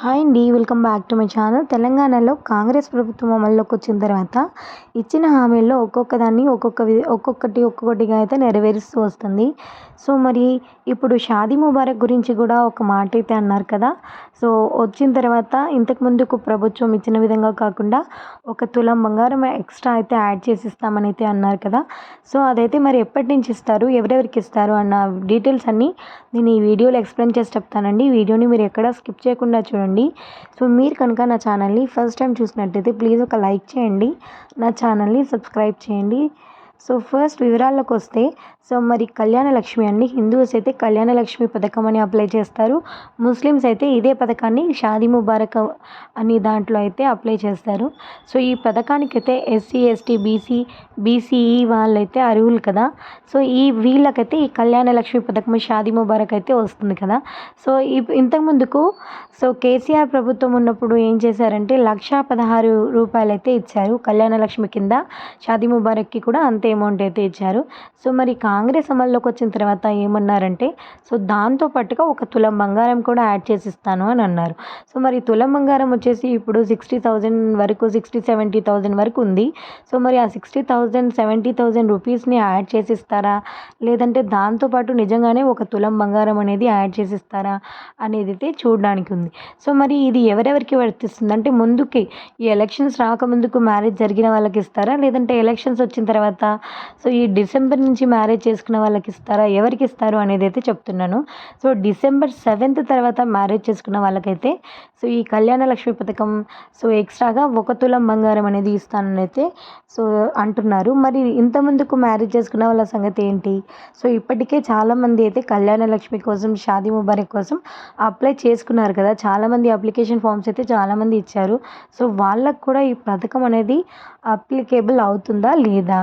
Hi అండి welcome back to my channel. తెలంగాణలో కాంగ్రెస్ ప్రభుత్వం అమల్లోకి వచ్చిన తర్వాత ఇచ్చిన హామీల్లో ఒక్కొక్క దాన్ని ఒక్కొక్క ఒక్కొక్కటి ఒక్కొక్కటిగా అయితే నెరవేరుస్తూ వస్తుంది. సో మరి ఇప్పుడు షాదీ ముబారక్ గురించి కూడా ఒక మాట అయితే అన్నారు కదా. సో వచ్చిన తర్వాత ఇంతకు ముందుకు ప్రభుత్వం ఇచ్చిన విధంగా కాకుండా ఒక తులం బంగారం ఎక్స్ట్రా అయితే యాడ్ చేసి ఇస్తామని అయితే అన్నారు కదా. సో అదైతే మరి ఎప్పటి నుంచి ఇస్తారు ఎవరెవరికి ఇస్తారు అన్న డీటెయిల్స్ అన్నీ నేను ఈ వీడియోలో ఎక్స్ప్లెయిన్ చేసి చెప్తానండి. వీడియోని మీరు ఎక్కడ స్కిప్ చేయకుండా చూడండి. సో మీరు కనుక నా ఛానల్ని ఫస్ట్ టైం చూసినట్టయితే ప్లీజ్ ఒక లైక్ చేయండి నా ఛానల్ని సబ్స్క్రైబ్ చేయండి. సో ఫస్ట్ వివరాల్లోకి వస్తే సో మరి కళ్యాణ లక్ష్మి అండి. హిందూస్ అయితే కళ్యాణ లక్ష్మి పథకం అని అప్లై చేస్తారు. ముస్లిమ్స్ అయితే ఇదే పథకాన్ని షాదీ ముబారక్ అని దాంట్లో అయితే అప్లై చేస్తారు. సో ఈ పథకానికి అయితే ఎస్సీ ఎస్టీ బీసీ బీసీఈ వాళ్ళైతే అర్హులు కదా. సో ఈ వీళ్ళకైతే ఈ కళ్యాణ లక్ష్మి పథకం షాదీ ముబారక్ అయితే వస్తుంది కదా. సో ఈ ఇంతకుముందుకు సో కేసీఆర్ ప్రభుత్వం ఉన్నప్పుడు ఏం చేశారంటే లక్ష పదహారు రూపాయలు అయితే ఇచ్చారు కళ్యాణ లక్ష్మి కింద. షాదీ ముబారక్కి కూడా అంతే అమౌంట్ అయితే ఇచ్చారు సో మరి కాంగ్రెస్ అమల్లోకి వచ్చిన తర్వాత ఏమన్నారంటే సో దాంతో పాటుగా ఒక తులం బంగారం కూడా యాడ్ చేసి ఇస్తాను అని అన్నారు. సో మరి తులం బంగారం వచ్చేసి ఇప్పుడు సిక్స్టీ థౌజండ్ వరకు సిక్స్టీ సెవెంటీ థౌజండ్ వరకు ఉంది. సో మరి ఆ సిక్స్టీ థౌజండ్ సెవెంటీ థౌజండ్ రూపీస్ని యాడ్ చేసి ఇస్తారా లేదంటే దాంతోపాటు నిజంగానే ఒక తులం బంగారం అనేది యాడ్ చేసిస్తారా అనేది అయితే చూడడానికి ఉంది. సో మరి ఇది ఎవరెవరికి వర్తిస్తుంది? అంటే ముందుకి ఈ ఎలక్షన్స్ రాకముందుకు మ్యారేజ్ జరిగిన వాళ్ళకి ఇస్తారా? లేదంటే ఎలక్షన్స్ వచ్చిన తర్వాత సో ఈ డిసెంబర్ నుంచి మ్యారేజ్ చేసుకున్న వాళ్ళకి ఇస్తారా? ఎవరికి ఇస్తారు అనేది అయితే చెప్తున్నాను. సో డిసెంబర్ సెవెంత్ తర్వాత మ్యారేజ్ చేసుకున్న వాళ్ళకైతే సో ఈ కళ్యాణ లక్ష్మి పథకం సో ఎక్స్ట్రాగా ఒక తులం బంగారం అనేది ఇస్తానని అయితే సో అంటున్నారు. మరి ఇంతమందుకు మ్యారేజ్ చేసుకున్న వాళ్ళ సంగతి ఏంటి? సో ఇప్పటికే చాలామంది అయితే కళ్యాణ లక్ష్మి కోసం షాదీ ముబారక్ కోసం అప్లై చేసుకున్నారు కదా. చాలామంది అప్లికేషన్ ఫామ్స్ అయితే చాలామంది ఇచ్చారు. సో వాళ్ళకు కూడా ఈ పథకం అనేది అప్లికేబుల్ అవుతుందా లేదా?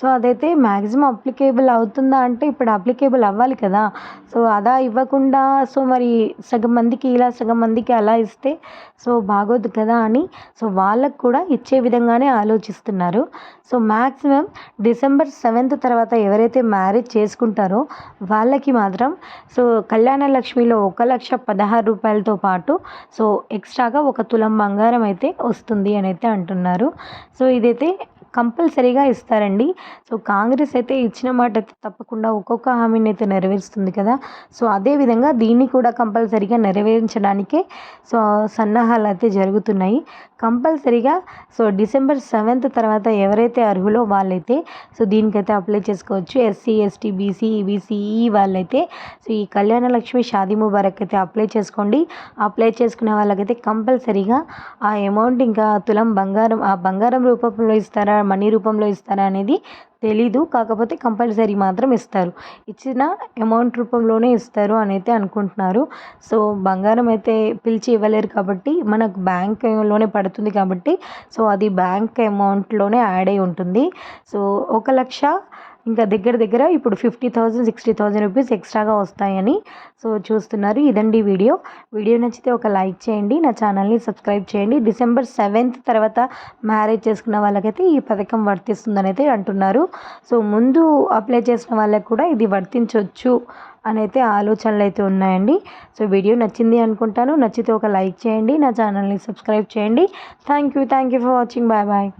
సో అదైతే మ్యాక్సిమం అప్లికేబుల్ అవుతుందా అంటే ఇప్పుడు అప్లికేబుల్ అవ్వాలి కదా. సో అదా ఇవ్వకుండా సో మరి సగం మందికి ఇలా సగం మందికి అలా ఇస్తే సో బాగోదు కదా అని సో వాళ్ళకు కూడా ఇచ్చే విధంగానే ఆలోచిస్తున్నారు. సో మ్యాక్సిమం డిసెంబర్ సెవెంత్ తర్వాత ఎవరైతే మ్యారేజ్ చేసుకుంటారో వాళ్ళకి మాత్రం సో కళ్యాణ లక్ష్మిలో ఒక లక్ష పదహారు రూపాయలతో పాటు సో ఎక్స్ట్రాగా ఒక తులం బంగారం అయితే వస్తుంది అని అయితే అంటున్నారు. సో ఇదైతే కంపల్సరీగా ఇస్తారండి. సో కాంగ్రెస్ అయితే ఇచ్చిన మాట అయితే తప్పకుండా ఒక్కొక్క హామీని అయితే నెరవేరుస్తుంది కదా. సో అదేవిధంగా దీన్ని కూడా కంపల్సరీగా నెరవేర్చడానికే సో సన్నాహాలు అయితే జరుగుతున్నాయి. కంపల్సరీగా. సో డిసెంబర్ సెవెంత్ తర్వాత ఎవరైతే అర్హులో వాళ్ళైతే సో దీనికైతే అప్లై చేసుకోవచ్చు. ఎస్సీ ఎస్టీ బీసీ ఈబీసీఈ వాళ్ళైతే. సో ఈ కళ్యాణ లక్ష్మి షాదీ ముబారక్ అయితే అప్లై చేసుకోండి. అప్లై చేసుకునే వాళ్ళకైతే కంపల్సరీగా ఆ అమౌంట్ ఇంకా తులం బంగారం ఆ బంగారం రూపంలో ఇస్తారా మనీ రూపంలో ఇస్తారా అనేది తెలీదు. కాకపోతే కంపల్సరీ మాత్రం ఇస్తారు. ఇచ్చిన అమౌంట్ రూపంలోనే ఇస్తారు అని అయితే అనుకుంటున్నారు. సో బంగారం అయితే పిలిచి ఇవ్వలేరు కాబట్టి మనకు బ్యాంక్లోనే పడుతుంది కాబట్టి సో అది బ్యాంక్ అమౌంట్లోనే యాడ్ అయి ఉంటుంది. సో ఒక లక్ష ఇంకా దగ్గర దగ్గర ఇప్పుడు fifty thousand sixty thousand rupees ఎక్స్ట్రాగా వస్తాయని సో చూస్తున్నారు. ఇదండి వీడియో. వీడియో నచ్చితే ఒక లైక్ చేయండి నా ఛానల్ని సబ్స్క్రైబ్ చేయండి. డిసెంబర్ సెవెంత్ తర్వాత మ్యారేజ్ చేసుకున్న వాళ్ళకైతే ఈ పథకం వర్తిస్తుందని అయితే అంటున్నారు. సో ముందు అప్లై చేసిన వాళ్ళకి కూడా ఇది వర్తించవచ్చు అని అయితే ఆలోచనలు అయితే ఉన్నాయండి. సో వీడియో నచ్చింది అనుకుంటాను. నచ్చితే ఒక లైక్ చేయండి నా ఛానల్ని సబ్స్క్రైబ్ చేయండి. Thank you thank you for watching. Bye bye.